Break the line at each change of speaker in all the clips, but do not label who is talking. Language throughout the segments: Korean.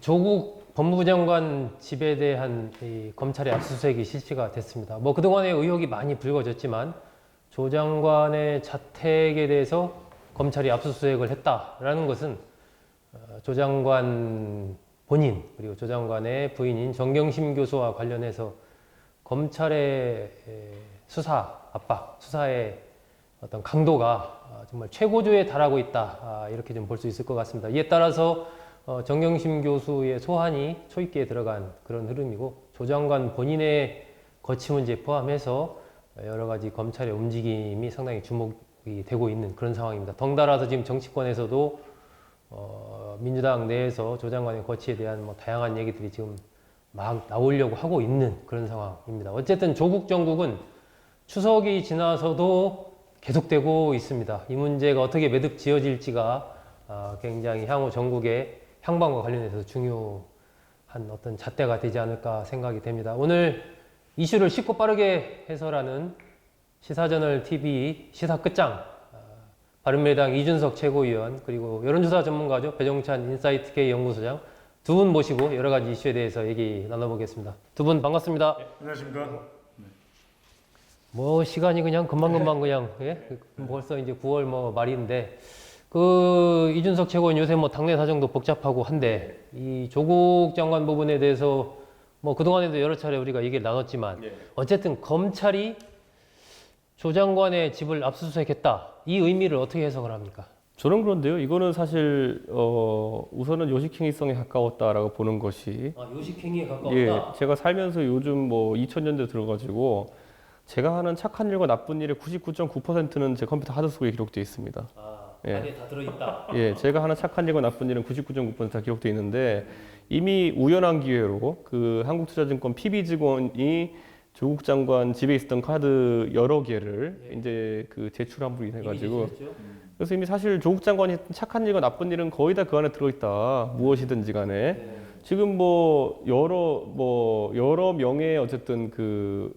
조국 법무부 장관 집에 대한 이 검찰의 압수수색이 실시가 됐습니다. 뭐 그동안에 의혹이 많이 불거졌지만 조 장관의 자택에 대해서 검찰이 압수수색을 했다라는 것은 어, 조 장관 본인 그리고 조 장관의 부인인 정경심 교수와 관련해서 검찰의 에, 수사 압박, 수사의 어떤 강도가 아, 정말 최고조에 달하고 있다 아, 이렇게 좀 볼 수 있을 것 같습니다. 이에 따라서 어, 정경심 교수의 소환이 초입기에 들어간 그런 흐름이고 조 장관 본인의 거치 문제 포함해서 여러 가지 검찰의 움직임이 상당히 주목이 되고 있는 그런 상황입니다. 덩달아서 지금 정치권에서도 어, 민주당 내에서 조 장관의 거치에 대한 뭐 다양한 얘기들이 지금 막 나오려고 하고 있는 그런 상황입니다. 어쨌든 조국 정국은 추석이 지나서도 계속되고 있습니다. 이 문제가 어떻게 매듭 지어질지가 아, 굉장히 향후 전국의 향방과 관련해서 중요한 어떤 잣대가 되지 않을까 생각이 됩니다. 오늘 이슈를 쉽고 빠르게 해설하는 시사저널 TV 시사 끝장 아, 바른미래당 이준석 최고위원 그리고 여론조사 전문가죠 배정찬 인사이트 K 연구소장 두 분 모시고 여러 가지 이슈에 대해서 얘기 나눠보겠습니다. 두 분 반갑습니다.
안녕하십니까.
뭐 시간이 그냥 금방금방 그냥 예? 벌써 이제 9월 뭐 말인데 그 이준석 최고위원 요새 뭐 당내 사정도 복잡하고 한데 이 조국 장관 부분에 대해서 뭐 그동안에도 여러 차례 우리가 얘기를 나눴지만
예.
어쨌든 검찰이 조 장관의 집을 압수수색했다 이 의미를 어떻게 해석을 합니까?
저는 그런데요. 이거는 사실 어, 우선은 요식행위성에 가까웠다라고 보는 것이
아, 요식행위에 가까웠다.
예, 제가 살면서 요즘 뭐 2000년대 들어가지고 제가 하는 착한 일과 나쁜 일의 99.9%는 제 컴퓨터 하드 속에 기록되어 있습니다.
아,
예.
안에 다 들어있다.
예, 제가 하는 착한 일과 나쁜 일은 99.9%다 기록되어 있는데 이미 우연한 기회로 그 한국투자증권 PB 직원이 조국 장관 집에 있었던 카드 여러 개를
예.
이제 그 제출함으로 인해 가지고
이미 제출했죠?
그래서 이미 사실 조국 장관이 했던 착한 일과 나쁜 일은 거의 다 그 안에 들어있다. 무엇이든지 간에.
네.
지금 뭐 여러 뭐 여러 명의 어쨌든 그,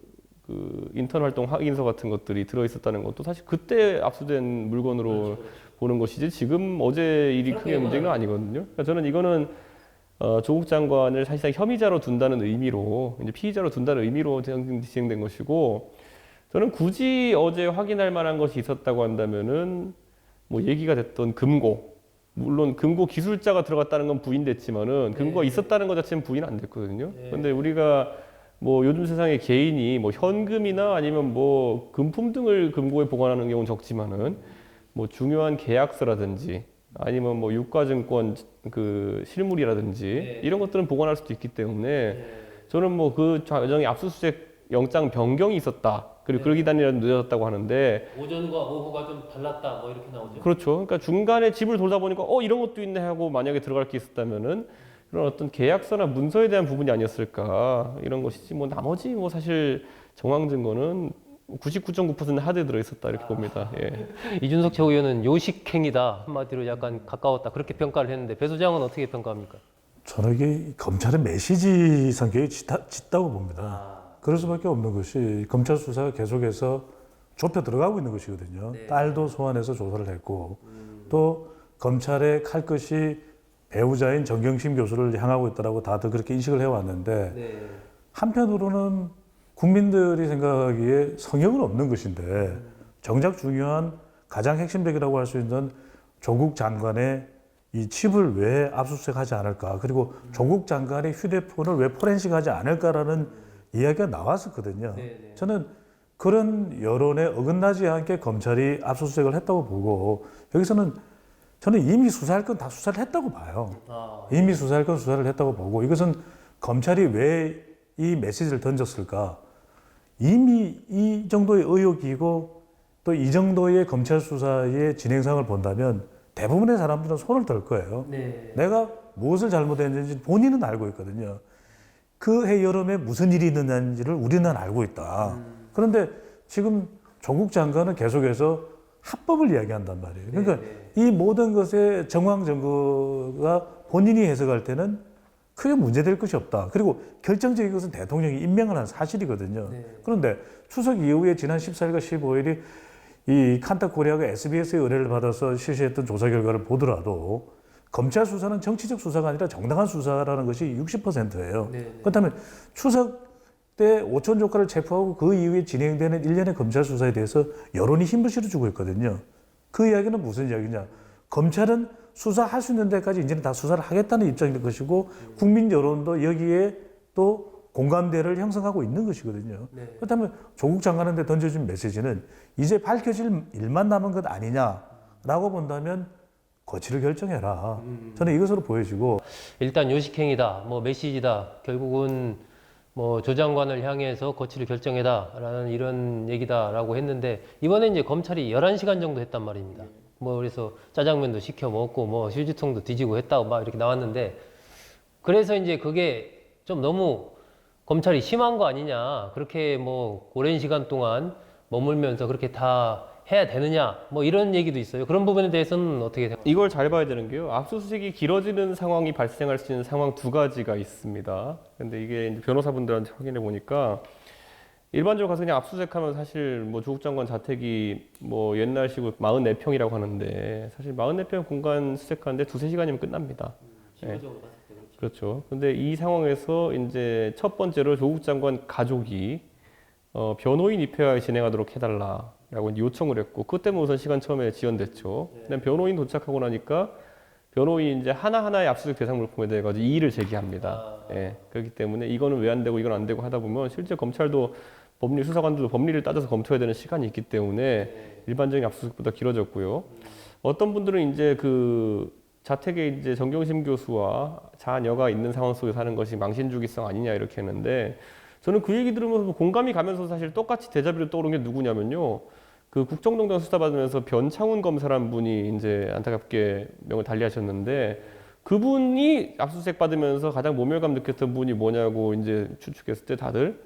그 인턴 활동 확인서 같은 것들이 들어 있었다는 것도 사실 그때 압수된 물건으로
그렇죠,
보는 것이지 지금 어제 일이 크게. 문제가 아니거든요. 그러니까 저는 이거는 어, 조국 장관을 사실상 혐의자로 둔다는 의미로 이제 피의자로 둔다는 의미로 진행- 진행된 것이고 저는 굳이 어제 확인할 만한 것이 있었다고 한다면은 뭐 얘기가 됐던 금고 물론 금고 기술자가 들어갔다는 건 부인됐지만은 금고가
네.
있었다는 것 자체는 부인 안 됐거든요.
네.
그런데 우리가 뭐 요즘 세상에 개인이 뭐 현금이나 아니면 뭐 금품 등을 금고에 보관하는 경우는 적지만은 뭐 중요한 계약서라든지 아니면 뭐 유가증권 그 실물이라든지
네.
이런 것들은 보관할 수도 있기 때문에
네.
저는 뭐그 과정에 압수수색 영장 변경이 있었다. 그리고
네.
그 기간이라도 늦어졌다고 하는데
오전과 오후가 좀 달랐다 뭐 이렇게 나오죠.
그렇죠. 그러니까 중간에 집을 돌다 보니까 어 이런 것도 있네 하고 만약에 들어갈 게 있었다면은 그런 어떤 계약서나 문서에 대한 부분이 아니었을까 이런 것이지 뭐 나머지 뭐 사실 정황 증거는 99.9% 하드에 들어 있었다 이렇게 봅니다. 예.
이준석 최고위원은 요식행위다 한마디로 약간 가까웠다 그렇게 평가를 했는데 배 소장은 어떻게 평가합니까?
저는 이게 검찰의 메시지 성격이 짙다, 짙다고 봅니다.
아,
그럴 수밖에 없는 것이 검찰 수사가 계속해서 좁혀 들어가고 있는 것이거든요.
네.
딸도 소환해서 조사를 했고
음.
또 검찰의 칼 것이 배우자인 정경심 교수를 향하고 있다라고 다들 그렇게 인식을 해왔는데
네.
한편으로는 국민들이 생각하기에 성역은 없는 것인데 정작 중요한 가장 핵심적이라고 할 수 있는 조국 장관의 이 칩을 왜 압수수색하지 않을까 그리고 조국 장관의 휴대폰을 왜 포렌식하지 않을까라는 이야기가 나왔었거든요.
네, 네.
저는 그런 여론에 어긋나지 않게 검찰이 압수수색을 했다고 보고 여기서는 저는 이미 수사할 건 다 수사를 했다고 봐요.
아,
이미 수사할 건 수사를 했다고 보고 이것은 검찰이 왜 이 메시지를 던졌을까? 이미 이 정도의 의혹이고 또 이 정도의 검찰 수사의 진행상을 본다면 대부분의 사람들은 손을 들 거예요.
네.
내가 무엇을 잘못했는지 본인은 알고 있거든요. 그 해 여름에 무슨 일이 있는지를 우리는 알고 있다. 그런데 지금 조국 장관은 계속해서 합법을 이야기한단 말이에요. 그러니까 이 모든 것의 정황 증거가 본인이 해석할 때는 크게 문제될 것이 없다. 그리고 결정적인 것은 대통령이 임명을 한 사실이거든요.
네.
그런데 추석 이후에 지난 14일과 15일이 이 칸타 코리아가 SBS의 의뢰를 받아서 실시했던 조사 결과를 보더라도 검찰 수사는 정치적 수사가 아니라 정당한 수사라는 것이 60%예요.
네, 네.
그렇다면 추석 때 오천 조카를 체포하고 그 이후에 진행되는 일련의 검찰 수사에 대해서 여론이 힘을 실어주고 있거든요. 그 이야기는 무슨 이야기냐? 검찰은 수사할 수 있는 데까지 이제는 다 수사를 하겠다는 입장인 것이고 국민 여론도 여기에 또 공감대를 형성하고 있는 것이거든요.
네.
그렇다면 조국 장관한테 던져준 메시지는 이제 밝혀질 일만 남은 것 아니냐라고 본다면 거취를 결정해라. 저는 이것으로 보여지고
일단 요식행위다, 뭐 메시지다, 결국은 뭐 조장관을 향해서 거취를 결정해다라는 이런 얘기다라고 했는데 이번에 이제 검찰이 11시간 정도 했단 말입니다. 뭐 그래서 짜장면도 시켜 먹고 뭐 휴지통도 뒤지고 했다고 막 이렇게 나왔는데 그래서 이제 그게 좀 너무 검찰이 심한 거 아니냐. 그렇게 뭐 오랜 시간 동안 머물면서 그렇게 다 해야 되느냐. 뭐 이런 얘기도 있어요. 그런 부분에 대해서는 어떻게 생각하세요?
이걸 잘 봐야 되는 게요. 압수수색이 길어지는 상황이 발생할 수 있는 상황 두 가지가 있습니다. 근데 이게 이제 변호사분들한테 확인해 보니까 일반적으로 가서 그냥 압수수색하면 사실 뭐 조국 장관 자택이 뭐 옛날식으로 44평이라고 하는데 사실 44평 공간 수색하는데 두세 시간이면 끝납니다. 네. 그렇죠. 근데 이 상황에서 이제 첫 번째로 조국 장관 가족이 어, 변호인 입회하에 진행하도록 해달라 라고 요청을 했고 그것 때문에 우선 시간 처음에 지연됐죠. 그다음 변호인 도착하고 나니까 변호인 이제 하나하나의 압수수색 대상 물품에 대해 가지고 이의를 제기합니다. 예. 그렇기 때문에 이거는 왜 안 되고 이건 안 되고 하다 보면 실제 검찰도 법리 수사관들도 법리를 따져서 검토해야 되는 시간이 있기 때문에 일반적인 압수수색보다 길어졌고요. 어떤 분들은 이제 그 자택에 이제 정경심 교수와 자녀가 있는 상황 속에서 하는 것이 망신주기성 아니냐 이렇게 했는데 저는 그 얘기 들으면서 공감이 가면서 사실 똑같이 대자비로 떠오른 게 누구냐면요. 그 국정농단 수사받으면서 변창훈 검사란 분이 이제 안타깝게 명을 달리하셨는데 그분이 압수수색 받으면서 가장 모멸감 느꼈던 분이 뭐냐고 이제 추측했을 때 다들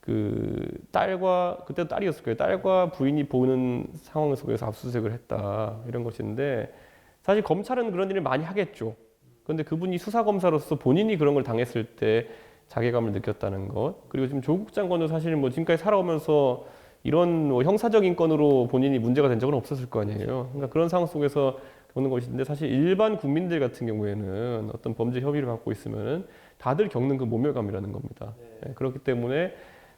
그 딸과 그때 딸이었을 거예요. 딸과 부인이 보는 상황 속에서 압수수색을 했다 이런 것인데 사실 검찰은 그런 일을 많이 하겠죠. 그런데 그분이 수사 검사로서 본인이 그런 걸 당했을 때 자괴감을 느꼈다는 것 그리고 지금 조국 장관도 사실 뭐 지금까지 살아오면서 이런 뭐 형사적인 건으로 본인이 문제가 된 적은 없었을 거 아니에요. 그러니까 그런 상황 속에서 겪는 것인데 사실 일반 국민들 같은 경우에는 어떤 범죄 혐의를 받고 있으면은 다들 겪는 그 모멸감이라는 겁니다. 예, 그렇기 때문에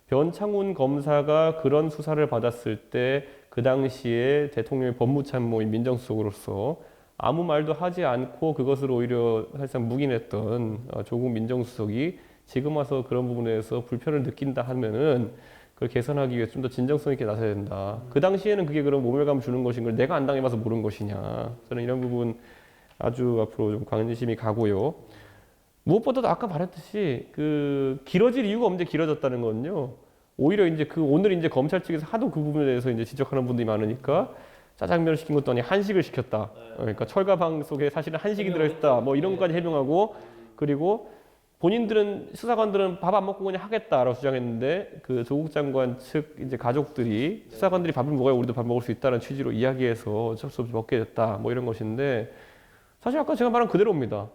변창훈 검사가 그런 수사를 받았을 때 그 당시에 대통령의 법무참모인 민정수석으로서 아무 말도 하지 않고 그것을 오히려 사실상 묵인했던 어, 조국 민정수석이 지금 와서 그런 부분에서 불편을 느낀다 하면은 그걸 개선하기 위해 좀 더 진정성 있게 나서야 된다. 그 당시에는 그게 그런 모멸감 주는 것인 걸 내가 안 당해봐서 모르는 것이냐. 저는 이런 부분 아주 앞으로 좀 관심이 가고요. 무엇보다도 아까 말했듯이 그 길어질 이유가 없는데 길어졌다는 건요. 오히려 이제 그 오늘 이제 검찰 측에서 하도 그 부분에 대해서 이제 지적하는 분들이 많으니까 짜장면을 시킨 것도 아니 한식을 시켰다. 그러니까 철가방 속에 사실은 한식이 들어있다. 뭐 이런 것까지 해명하고 그리고 본인들은 수사관들은 밥 안 먹고 그냥 하겠다라고 주장했는데 그 조국 장관 측 이제 가족들이 수사관들이 밥을 먹어야 우리도 밥 먹을 수 있다는 취지로 이야기해서 어쩔 수 없이 먹게 됐다. 뭐 이런 것인데 사실 아까 제가 말한 그대로입니다.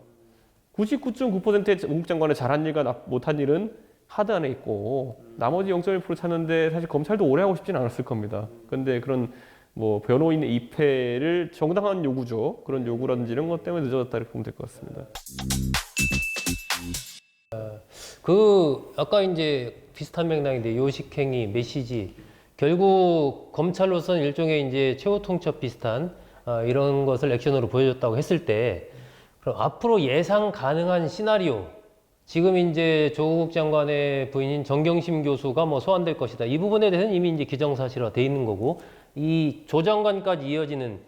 99.9%의 조국 장관의 잘한 일과 나- 못한 일은 하드 안에 있고 나머지 0.1% 찾는데 사실 검찰도 오래 하고 싶진 않았을 겁니다. 근데 그런 뭐 변호인의 입회를 정당한 요구죠. 그런 요구라든지 이런 것 때문에 늦어졌다 이렇게 보면 될 것 같습니다.
그 아까 이제 비슷한 맥락인데 요식행위 메시지 결국 검찰로서는 일종의 이제 최후 통첩 비슷한 아, 이런 것을 액션으로 보여줬다고 했을 때 그럼 앞으로 예상 가능한 시나리오 지금 이제 조국 장관의 부인인 정경심 교수가 뭐 소환될 것이다 이 부분에 대해서는 이미 이제 기정사실화 돼 있는 거고 이 조 장관까지 이어지는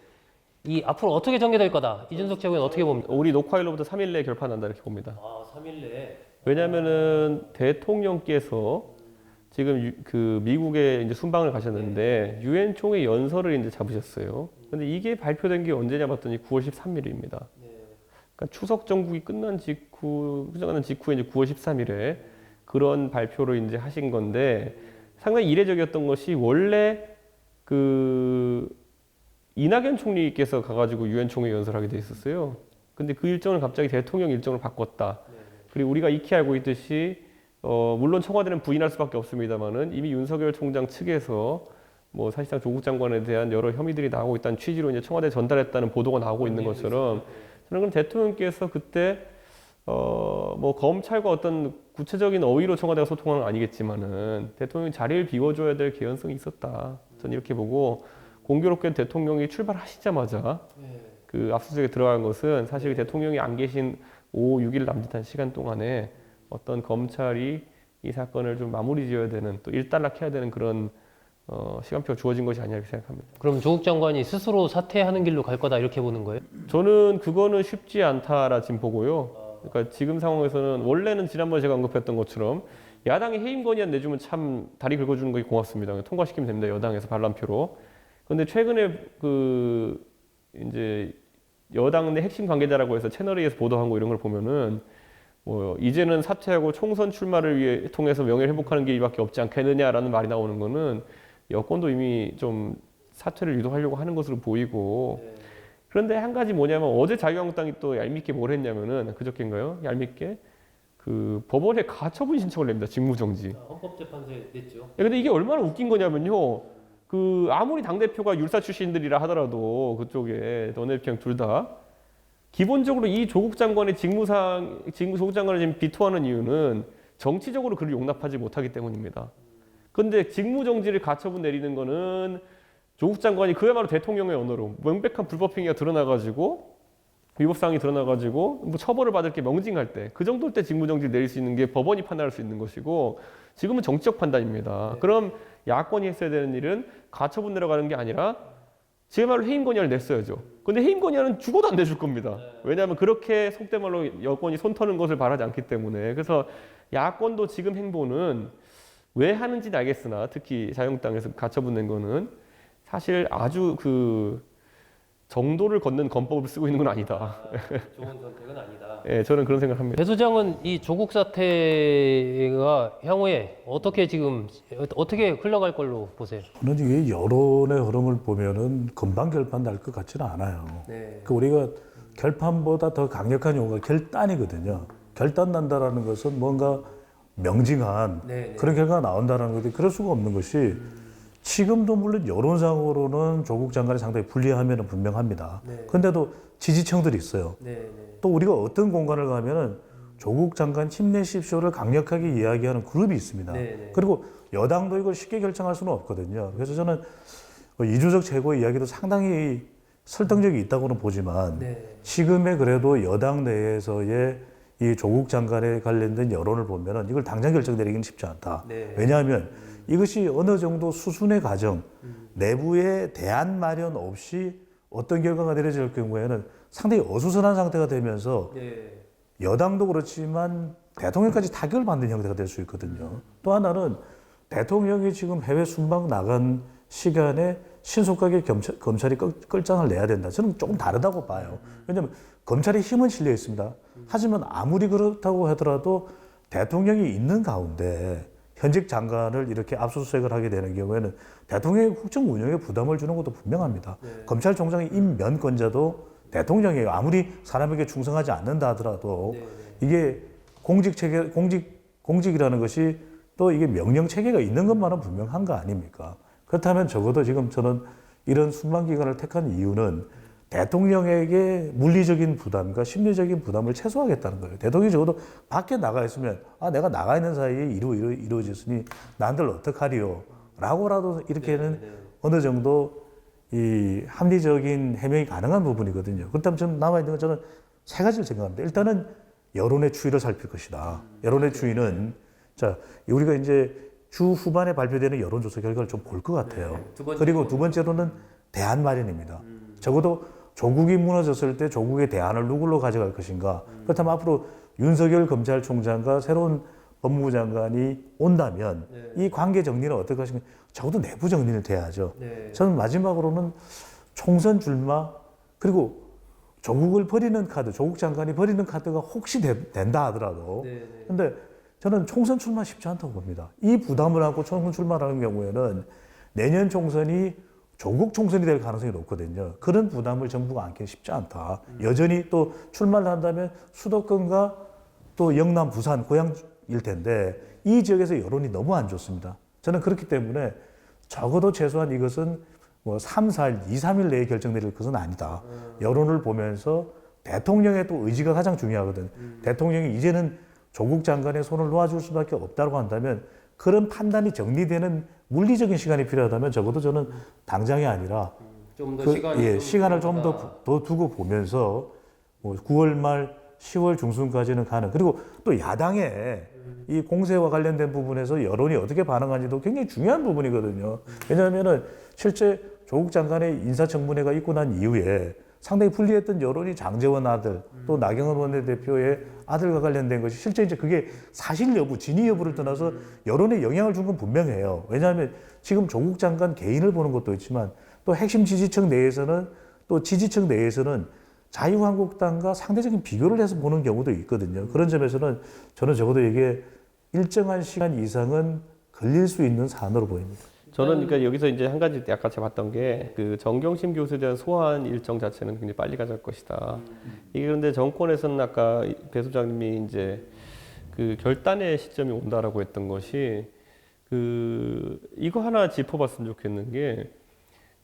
이 앞으로 어떻게 전개될 거다 이준석 최고는 어떻게 봅니까?
우리 녹화일로부터 3일 내에 결판난다 이렇게 봅니다.
아 3일 내에
왜냐하면은 대통령께서 지금 유- 그 미국에 이제 순방을 가셨는데 유엔 총회 연설을 이제 잡으셨어요. 근데 이게 발표된 게 언제냐 봤더니 9월 13일입니다. 그러니까 추석 정국이 끝난 직후 끝나는 직후에 이제 9월 13일에 그런 발표를 이제 하신 건데 상당히 이례적이었던 것이 원래 그 이낙연 총리께서 가가지고 유엔 총회 연설하게 돼 있었어요. 근데 그 일정을 갑자기 대통령 일정을 바꿨다. 그리고 우리가 익히 알고 있듯이 어, 물론 청와대는 부인할 수밖에 없습니다만은 이미 윤석열 총장 측에서 뭐 사실상 조국 장관에 대한 여러 혐의들이 나오고 있다는 취지로 이제 청와대 에 전달했다는 보도가 나오고 있는 것처럼 저는 그럼 대통령께서 그때 어, 뭐 검찰과 어떤 구체적인 어휘로 청와대가 소통하는 건 아니겠지만은 대통령이 자리를 비워줘야 될 개연성이 있었다. 저는 이렇게 보고 공교롭게 대통령이 출발하시자마자 그 압수수색에 들어간 것은 사실 대통령이 안 계신 5, 6일 남짓한 시간 동안에 어떤 검찰이 이 사건을 좀 마무리 지어야 되는 또 일단락해야 되는 그런 어, 시간표가 주어진 것이 아니라 이렇게 생각합니다.
그럼 조국 장관이 스스로 사퇴하는 길로 갈 거다 이렇게 보는 거예요?
저는 그거는 쉽지 않다라 지금 보고요. 그러니까 지금 상황에서는 원래는 지난번에 제가 언급했던 것처럼 야당이 해임 건의안 내주면 참 다리 긁어주는 게 고맙습니다. 통과시키면 됩니다. 여당에서 반란표로. 그런데 최근에 그 이제 여당 내 핵심 관계자라고 해서 채널A에서 보도한 거 이런 걸 보면은 뭐 이제는 사퇴하고 총선 출마를 위해 통해서 명예를 회복하는 길밖에 없지 않겠느냐라는 말이 나오는 거는 여권도 이미 좀 사퇴를 유도하려고 하는 것으로 보이고 그런데 한 가지 뭐냐면 어제 자유한국당이 또 얄밉게 뭘 했냐면은 그저께인가요? 얄밉게 그 법원에 가처분 신청을 냅니다. 직무정지.
헌법재판소에 냈죠.
야, 근데 이게 얼마나 웃긴 거냐면요. 그 아무리 당 대표가 율사 출신들이라 하더라도 그쪽에 원내대표랑 둘다 기본적으로 이 조국 장관의 직무상 직무 조국 장관을 지금 비토하는 이유는 정치적으로 그를 용납하지 못하기 때문입니다. 근데 직무 정지를 가처분 내리는 거는 조국 장관이 그야말로 대통령의 언어로 명백한 불법 행위가 드러나가지고 위법 사항이 드러나가지고 뭐 처벌을 받을 게 명징할 때 그 정도 때 직무 정지 내릴 수 있는 게 법원이 판단할 수 있는 것이고 지금은 정치적 판단입니다. 그럼 야권이 했어야 되는 일은 가처분 내려가는 게 아니라 지금말로 해임 건의안을 냈어야죠. 근데 해임 건의안은 죽어도 안 내줄 겁니다. 왜냐하면 그렇게 속된 말로 여권이 손 터는 것을 바라지 않기 때문에 그래서 야권도 지금 행보는 왜 하는지는 알겠으나 특히 자유한국당에서 가처분 낸 거는 사실 아주 그 정도를 걷는 검법을 쓰고 있는 건 아니다.
좋은 선택은 아니다.
예, 저는 그런 생각을 합니다.
배 소장은 이 조국 사태가 향후에 어떻게 지금 어떻게 흘러갈 걸로 보세요?
저는 이게 여론의 흐름을 보면은 금방 결판 날 것 같지는 않아요.
네.
그 우리가 결판보다 더 강력한 용어가 결단이거든요. 결단 난다라는 것은 뭔가 명징한
네.
그런 결과가 나온다는 건데 그럴 수가 없는 것이 지금도 물론 여론상으로는 조국 장관이 상당히 불리하면 분명합니다.
네.
근데도 지지층들이 있어요.
네. 네.
또 우리가 어떤 공간을 가면은 조국 장관 힘내십시오를 강력하게 이야기하는 그룹이 있습니다.
네, 네.
그리고 여당도 이걸 쉽게 결정할 수는 없거든요. 그래서 저는 뭐 이주석 최고의 이야기도 상당히 설득력이 있다고는 보지만
네.
지금의 그래도 여당 내에서의 이 조국 장관에 관련된 여론을 보면은 이걸 당장 결정 내리기는 쉽지 않다.
네.
왜냐하면 이것이 어느 정도 수순의 과정, 내부의 대안 마련 없이 어떤 결과가 내려질 경우에는 상당히 어수선한 상태가 되면서
네.
여당도 그렇지만 대통령까지 타격을 받는 형태가 될 수 있거든요. 또 하나는 대통령이 지금 해외 순방 나간 시간에 신속하게 검찰, 검찰이 끌, 끌장을 내야 된다. 저는 조금 다르다고 봐요. 왜냐하면 검찰의 힘은 실려 있습니다. 하지만 아무리 그렇다고 하더라도 대통령이 있는 가운데 현직 장관을 이렇게 압수수색을 하게 되는 경우에는 대통령의 국정 운영에 부담을 주는 것도 분명합니다. 검찰총장의 임면권자도 대통령이에요. 아무리 사람에게 충성하지 않는다 하더라도 이게 공직 체계, 공직, 공직이라는 것이 또 이게 명령 체계가 있는 것만은 분명한 거 아닙니까? 그렇다면 적어도 지금 저는 이런 순방 기간을 택한 이유는 대통령에게 물리적인 부담과 심리적인 부담을 최소화하겠다는 거예요. 대통령이 적어도 밖에 나가 있으면 아 내가 나가 있는 사이에 이루 이루 이루어졌으니 난들 어떡하리요? 라고라도 이렇게는 어느 정도 이 합리적인 해명이 가능한 부분이거든요. 그렇다면 저는 남아 있는 건 저는 세 가지를 생각합니다. 일단은 여론의 추이를 살필 것이다. 여론의 추이는 자 우리가 이제 주 후반에 발표되는 여론조사 결과를 좀 볼 것 같아요. 그리고 두 번째로는 대안 마련입니다. 적어도 조국이 무너졌을 때 조국의 대안을 누굴로 가져갈 것인가. 그렇다면 앞으로 윤석열 검찰총장과 새로운 법무부 장관이 온다면 이 관계 정리는 어떻게 하신가? 적어도 내부 정리는 돼야죠.
네.
저는 마지막으로는 총선 출마 그리고 조국을 버리는 카드, 조국 장관이 버리는 카드가 혹시 되- 된다 하더라도
네.
근데 저는 총선 출마 쉽지 않다고 봅니다. 이 부담을 안고 총선 출마하는 경우에는 내년 총선이 조국 총선이 될 가능성이 높거든요. 그런 부담을 정부가 안기 쉽지 않다. 여전히 또 출마를 한다면 수도권과 또 영남, 부산, 고향일 텐데 이 지역에서 여론이 너무 안 좋습니다. 저는 그렇기 때문에 적어도 최소한 이것은 뭐 3, 4일, 2, 3일 내에 결정 내릴 것은 아니다. 여론을 보면서 대통령의 또 의지가 가장 중요하거든. 대통령이 이제는 조국 장관의 손을 놓아줄 수밖에 없다고 한다면 그런 판단이 정리되는 물리적인 시간이 필요하다면 적어도 저는 당장이 아니라
좀더
그,
시간이
예,
좀
시간을 좀. 더 더 두고 보면서 뭐 9월 말 10월 중순까지는 가는 그리고 또 야당의 이 공세와 관련된 부분에서 여론이 어떻게 반응하는지도 굉장히 중요한 부분이거든요. 왜냐하면은 실제 조국 장관의 인사청문회가 있고 난 이후에 상당히 불리했던 여론이 장재원 아들 또 나경원 원내대표의 아들과 관련된 것이 실제 이제 그게 사실 여부, 진위 여부를 떠나서 여론에 영향을 준 건 분명해요. 왜냐하면 지금 조국 장관 개인을 보는 것도 있지만 또 핵심 지지층 내에서는 또 지지층 내에서는 자유한국당과 상대적인 비교를 해서 보는 경우도 있거든요. 그런 점에서는 저는 적어도 이게 일정한 시간 이상은 걸릴 수 있는 사안으로 보입니다.
저는 그러니까 여기서 이제 한 가지 약간 제가 봤던 게 그 정경심 교수에 대한 소환 일정 자체는 굉장히 빨리 가져갈 것이다. 이게 그런데 정권에서는 아까 배 소장님이 이제 그 결단의 시점이 온다라고 했던 것이 그 이거 하나 짚어봤으면 좋겠는 게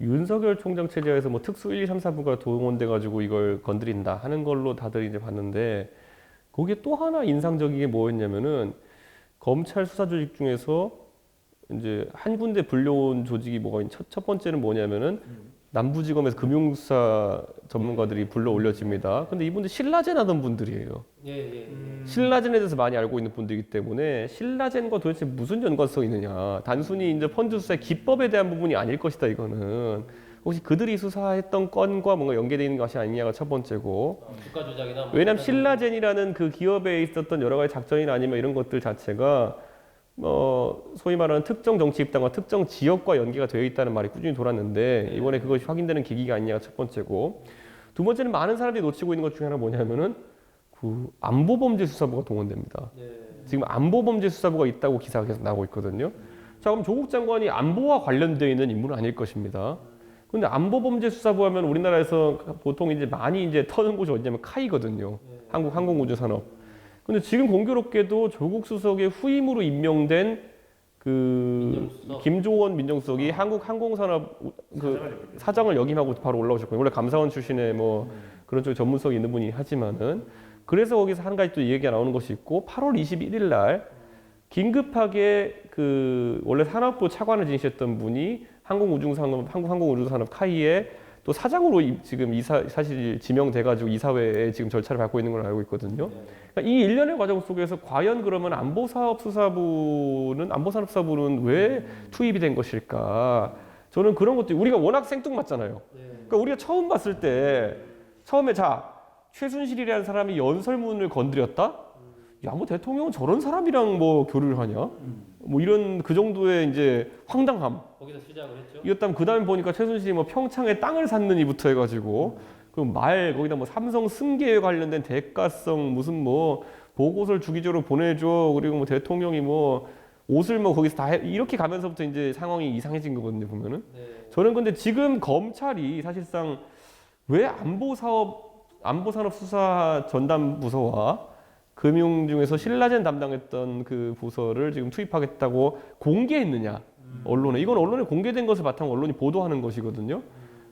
윤석열 총장 체제에서 뭐 특수 1, 2, 3, 4부가 동원돼 가지고 이걸 건드린다 하는 걸로 다들 이제 봤는데 거기에 또 하나 인상적인 게 뭐였냐면은 검찰 수사 조직 중에서 이제 한 군데 불려온 조직이 뭐가 있- 첫, 첫 번째는 뭐냐면은 남부지검에서 금융수사 전문가들이 불러 올려집니다. 근데 이분들 신라젠 하던 분들이에요.
예, 예.
신라젠에 대해서 많이 알고 있는 분들이기 때문에 신라젠과 도대체 무슨 연관성이 있느냐. 단순히 이제 펀드 수사의 기법에 대한 부분이 아닐 것이다, 이거는. 혹시 그들이 수사했던 건과 뭔가 연계되어 있는 것이 아니냐가 첫 번째고.
어, 주가 조작이나 뭐
왜냐하면 신라젠이라는 그 기업에 있었던 여러 가지 작전이나 아니면 이런 것들 자체가 어 소위 말하는 특정 정치 입당과 특정 지역과 연계가 되어 있다는 말이 꾸준히 돌았는데 이번에 그것이 확인되는 계기가 아니냐가 첫 번째고 두 번째는 많은 사람들이 놓치고 있는 것 중에 하나 뭐냐면은 그 안보범죄 수사부가 동원됩니다.
예.
지금 안보범죄 수사부가 있다고 기사가 계속 나오고 있거든요. 자 그럼 조국 장관이 안보와 관련되어 있는 인물은 아닐 것입니다. 근데 안보범죄 수사부 하면 우리나라에서 보통 이제 많이 이제 터는 곳이 어디냐면 카이거든요. 한국 항공우주산업. 근데 지금 공교롭게도 조국 수석의 후임으로 임명된 그
민정수석.
김조원 민정수석이 한국 항공산업 우- 그 사장을 역임하고 바로 올라오셨거든요. 원래 감사원 출신의 뭐 그런 쪽 전문성이 있는 분이 하지만은 그래서 거기서 한 가지 또 얘기가 나오는 것이 있고 8월 21일 날 긴급하게 그 원래 산업부 차관을 지내셨던 분이 항공우주산업 한국항공우주산업 카이에 또 사장으로 이- 지금 이사 사실 지명돼 가지고 이사회에 지금 절차를 밟고 있는 걸로 알고 있거든요. 그러니까 이 일련의 과정 속에서 과연 그러면 안보사업 수사부는 안보산업 수사부는 왜 투입이 된 것일까? 저는 그런 것도 우리가 워낙 생뚱맞잖아요. 그러니까 우리가 처음 봤을 때 처음에 자 최순실이라는 사람이 연설문을 건드렸다. 야, 뭐 대통령은 저런 사람이랑 뭐 교류를 하냐? 뭐 이런 그 정도의 이제 황당함.
거기서 시작을 했죠.
이었다면 그 다음에 보니까 최순실이 뭐 평창에 땅을 샀는 이부터 해가지고 그말 거기다 뭐 삼성 승계에 관련된 대가성 무슨 뭐 보고서를 주기적으로 보내줘 그리고 뭐 대통령이 뭐 옷을 뭐 거기서 다 해, 이렇게 가면서부터 이제 상황이 이상해진 거거든요 보면은
네.
저는 근데 지금 검찰이 사실상 왜 안보 사업 안보 산업 수사 전담 부서와 금융 중에서 신라젠 담당했던 그 부서를 지금 투입하겠다고 공개했느냐 언론에 이건 언론에 공개된 것을 바탕으로 언론이 보도하는 것이거든요.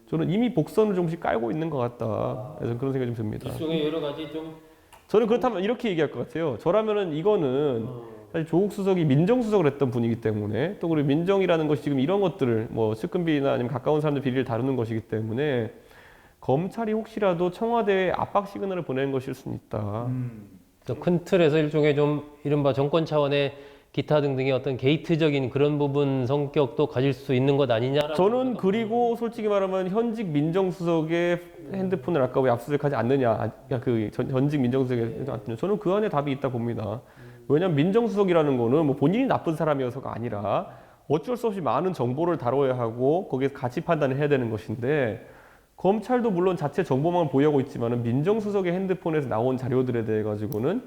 저는 이미 복선을 조금씩 깔고 있는 것 같다. 그래서 그런 생각이 좀 듭니다.
일종의 여러 가지 좀
저는 그렇다면 이렇게 얘기할 것 같아요. 저라면은 이거는
어,
사실 조국 수석이 민정 수석을 했던 분이기 때문에 또 그리고 민정이라는 것이 지금 이런 것들을 뭐 측근비나 아니면 가까운 사람들 비리를 다루는 것이기 때문에 검찰이 혹시라도 청와대에 압박 시그널을 보내는 것일 수는 있다.
그 큰 틀에서 일종의 좀 이른바 정권 차원의 기타 등등의 어떤 게이트적인 그런 부분 성격도 가질 수 있는 것 아니냐?
저는 그리고 솔직히 말하면 현직 민정수석의 핸드폰을 아까 왜 압수수색하지 않느냐, 아, 그 전, 현직 민정수석의 저는 그 안에 답이 있다 봅니다. 왜냐하면 민정수석이라는 거는 뭐 본인이 나쁜 사람이어서가 아니라 어쩔 수 없이 많은 정보를 다뤄야 하고 거기에서 가치 판단을 해야 되는 것인데 검찰도 물론 자체 정보망을 보유하고 있지만은 민정수석의 핸드폰에서 나온 자료들에 대해 가지고는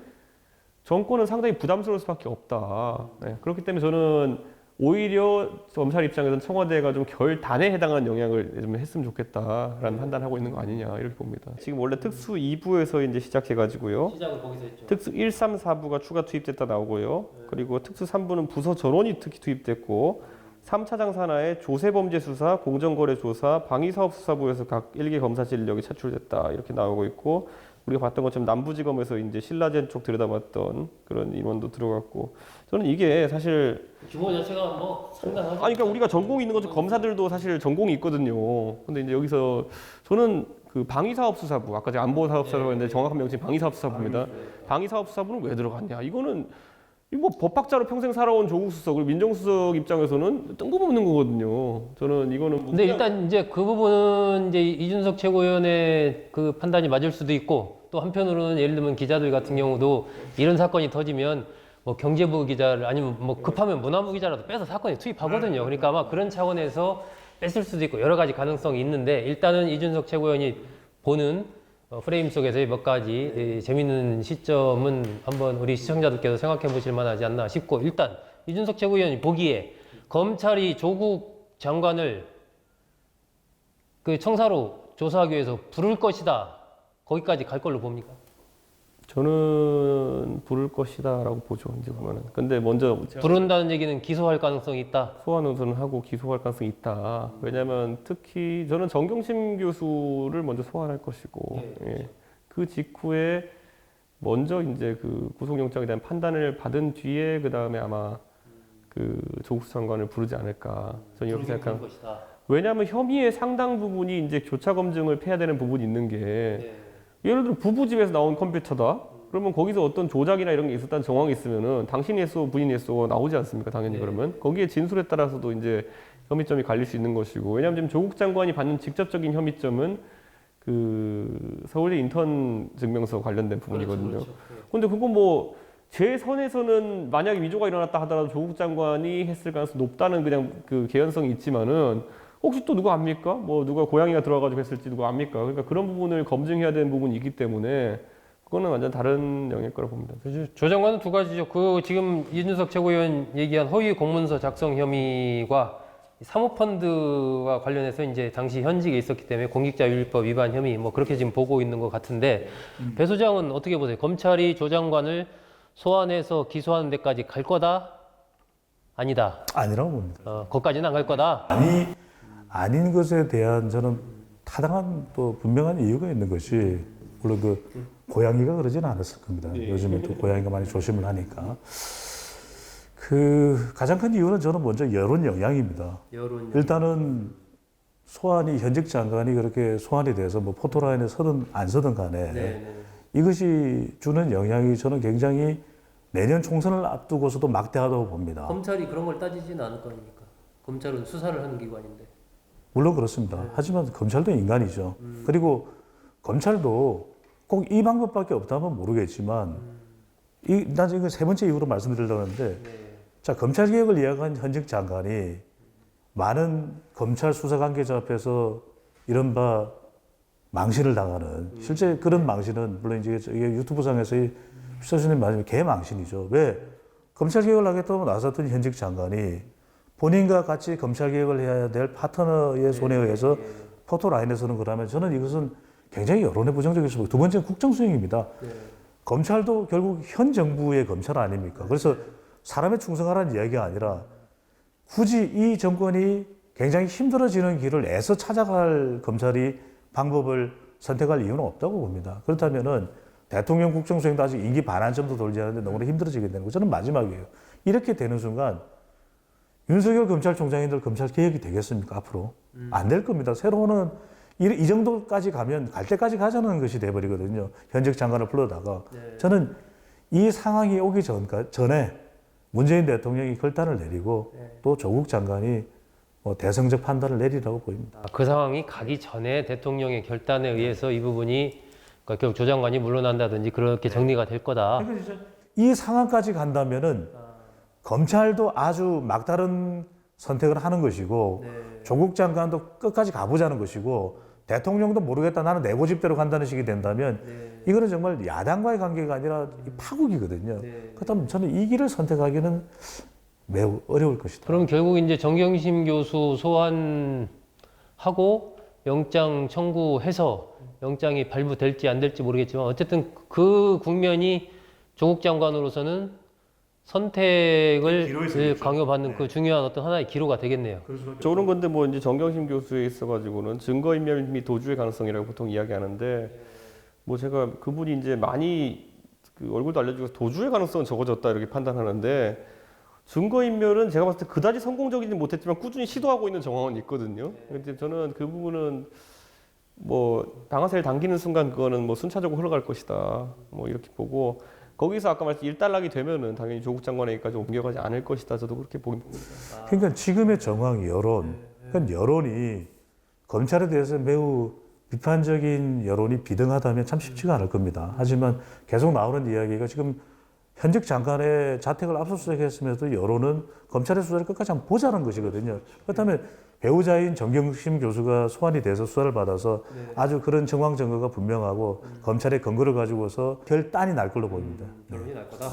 정권은 상당히 부담스러울 수밖에 없다. 네, 그렇기 때문에 저는 오히려 검찰 입장에서는 청와대가 좀 결단에 해당하는 영향을 좀 했으면 좋겠다라는 판단하고 있는 거 아니냐 이렇게 봅니다. 지금 원래 특수 2부에서 이제 시작해가지고요.
시작을 거기서 했죠.
특수 1, 3, 4부가 추가 투입됐다 나오고요. 그리고 특수 3부는 부서 전원이 특히 투입됐고 3차장 산하의 조세범죄 수사, 공정거래 조사, 방위사업 수사부에서 각 1개 검사실 인력이 차출됐다 이렇게 나오고 있고 우리가 봤던 것처럼 남부지검에서 이제 신라젠 쪽 들여다봤던 그런 인원도 들어갔고 저는 이게 사실
규모 자체가 뭐 상당하죠.
아니 그러니까 우리가 전공이 있는 거죠 검사들도 사실 전공이 있거든요. 근데 이제 여기서 저는 그 방위사업수사부 아까 제가 안보사업수사부 했는데 정확한 명칭 방위사업수사부입니다. 방위사업수사부는 왜 들어갔냐? 이거는 이 뭐 법학자로 평생 살아온 조국 수석 그리고 민정 수석 입장에서는 뜬금없는 거거든요. 저는 이거는 뭐
근데
그냥
일단 이제 그 부분은 이제 이준석 최고위원의 그 판단이 맞을 수도 있고 또 한편으로는 예를 들면 기자들 같은 경우도 이런 사건이 터지면 뭐 경제부 기자를 아니면 뭐 급하면 문화부 기자라도 빼서 사건에 투입하거든요. 그러니까 아마 그런 차원에서 뺐을 수도 있고 여러 가지 가능성이 있는데 일단은 이준석 최고위원이 보는 어, 프레임 속에서의 몇 가지 예, 재밌는 시점은 한번 우리 시청자들께서 생각해 보실 만하지 않나 싶고 일단 이준석 최고위원이 보기에 검찰이 조국 장관을 그 청사로 조사하기 위해서 부를 것이다. 거기까지 갈 걸로 봅니까?
저는 부를 것이다라고 보죠. 이제 보면은. 근데 먼저
부른다는 얘기는 기소할 가능성이 있다.
소환 우선을 하고 기소할 가능성이 있다. 왜냐하면 특히 저는 정경심 교수를 먼저 소환할 것이고, 예. 그 직후에 먼저 이제 그 구속영장에 대한 판단을 받은 뒤에 그 다음에 아마 그 조국 장관을 부르지 않을까. 저는 이렇게 생각합니다. 왜냐하면 혐의의 상당 부분이 이제 교차 검증을 해야 되는 부분이 있는 게
네.
예를 들어 부부 집에서 나온 컴퓨터다. 그러면 거기서 어떤 조작이나 이런 게 있었다는 정황이 있으면은 당신이 했어, 부인이 했어 나오지 않습니까? 당연히
네.
그러면 거기에 진술에 따라서도 이제 혐의점이 갈릴 수 있는 것이고 왜냐하면 지금 조국 장관이 받는 직접적인 혐의점은 그 서울대 인턴 증명서 관련된 부분이거든요.
그렇죠.
근데 그거 뭐 제 선에서는 만약에 위조가 일어났다 하더라도 조국 장관이 했을 가능성이 높다는 그냥 그 개연성이 있지만은 혹시 또 누가 압니까? 뭐 누가 고양이가 들어와가지고 했을지 누가 압니까? 그러니까 그런 부분을 검증해야 되는 부분이 있기 때문에 그거는 완전 다른 영역일 거라고 봅니다.
조 장관은 두 가지죠. 그 지금 이준석 최고위원 얘기한 허위 공문서 작성 혐의와 사모펀드와 관련해서 이제 당시 현직에 있었기 때문에 공직자윤리법 위반 혐의 뭐 그렇게 지금 보고 있는 것 같은데 배 소장은 어떻게 보세요? 검찰이 조 장관을 소환해서 기소하는 데까지 갈 거다? 아니다.
아니라고 봅니다.
어, 거기까지는 안 갈 거다.
아니 아닌 것에 대한 저는 타당한 또 분명한 이유가 있는 것이 물론 그 고양이가 그러지는 않았을 겁니다. 요즘에 또 고양이가 많이 조심을 하니까 그 가장 큰 이유는 저는 먼저 여론 영향입니다.
여론
일단은 소환이 현직 장관이 그렇게 소환이 돼서 뭐 포토라인에 서든 안 서든 간에
네,
이것이 주는 영향이 저는 굉장히 내년 총선을 앞두고서도 막대하다고 봅니다.
검찰이 그런 걸 따지지는 않을 거 아닙니까? 검찰은 수사를 하는 기관인데.
물론 그렇습니다. 하지만 검찰도 인간이죠. 그리고 검찰도 꼭 이 방법밖에 없다면 모르겠지만 이, 난 지금 세 번째 이유로 말씀드리려고 하는데 자 검찰 개혁을 이야기한 현직 장관이 많은 검찰 수사 관계자 앞에서 이른바 망신을 당하는 실제 그런 망신은 물론 이제 이게 유튜브상에서 이 수사수님 말하면 개망신이죠. 왜? 검찰 개혁을 하겠다고 나섰던 현직 장관이 본인과 같이 검찰 개혁을 해야 될 파트너의 손에 의해서 포토 라인에 서는 거라면 저는 이것은 굉장히 여론에 부정적일 수 있고 두 번째는 국정 수행입니다. 검찰도 결국 현 정부의 검찰 아닙니까? 그래서 사람에 충성하라는 이야기가 아니라 굳이 이 정권이 굉장히 힘들어지는 길을 애써 찾아갈 검찰이 방법을 선택할 이유는 없다고 봅니다. 그렇다면은 대통령 국정수행도 아직 임기 반환 정도 돌지 않는데 너무나 힘들어지게 되는 거 저는 마지막이에요. 이렇게 되는 순간 윤석열 검찰총장인들 검찰 개혁이 되겠습니까 앞으로 안될 겁니다. 새로는 이, 이 정도까지 가면 갈 때까지 가자는 것이 돼버리거든요. 현직 장관을 불러다가 저는 이 상황이 오기 전까 전에 문재인 대통령이 결단을 내리고 또 조국 장관이 뭐 대성적 판단을 내리라고 보입니다.
아, 그 상황이 가기 전에 대통령의 결단에 의해서 이 부분이 그러니까 결국 조 장관이 물러난다든지 그렇게 정리가 될 거다.
이 상황까지 간다면은 검찰도 아주 막다른 선택을 하는 것이고 조국 장관도 끝까지 가보자는 것이고 대통령도 모르겠다 나는 내 고집대로 간다는 식이 된다면 이거는 정말 야당과의 관계가 아니라 이 파국이거든요. 그렇다면 저는 이 길을 선택하기는 매우 어려울 것이다.
그럼 결국 이제 정경심 교수 소환하고 영장 청구해서 영장이 발부될지 안 될지 모르겠지만 어쨌든 그 국면이 조국 장관으로서는 선택을 예, 강요받는 그 중요한 어떤 하나의 기로가 되겠네요.
저런 건데 뭐 이제 정경심 교수에 있어가지고는 증거인멸 및 도주의 가능성이라고 보통 이야기하는데 뭐 제가 그분이 이제 많이 그 얼굴도 알려주고 도주의 가능성은 적어졌다 이렇게 판단하는데 증거인멸은 제가 봤을 때 그다지 성공적이지 못했지만 꾸준히 시도하고 있는 정황은 있거든요. 근데 저는 그 부분은 뭐 방아쇠를 당기는 순간 그거는 뭐 순차적으로 흘러갈 것이다. 뭐 이렇게 보고 거기서 아까 말씀 일단락이 되면은 당연히 조국 장관에게까지 옮겨가지 않을 것이다. 저도 그렇게 보긴 봅니다.
그러니까 지금의 정황 여론, 그러니까 여론이 검찰에 대해서 매우 비판적인 여론이 비등하다면 참 쉽지가 않을 겁니다. 하지만 계속 나오는 이야기가 지금 현직 장관의 자택을 압수수색했음에도 여론은 검찰의 수사를 끝까지 한번 보자는 것이거든요. 그렇다면 배우자인 정경심 교수가 소환이 돼서 수사를 받아서 아주 그런 정황 증거가 분명하고 검찰의 근거를 가지고서 결단이 날 걸로 보입니다.
결론이 날 거다.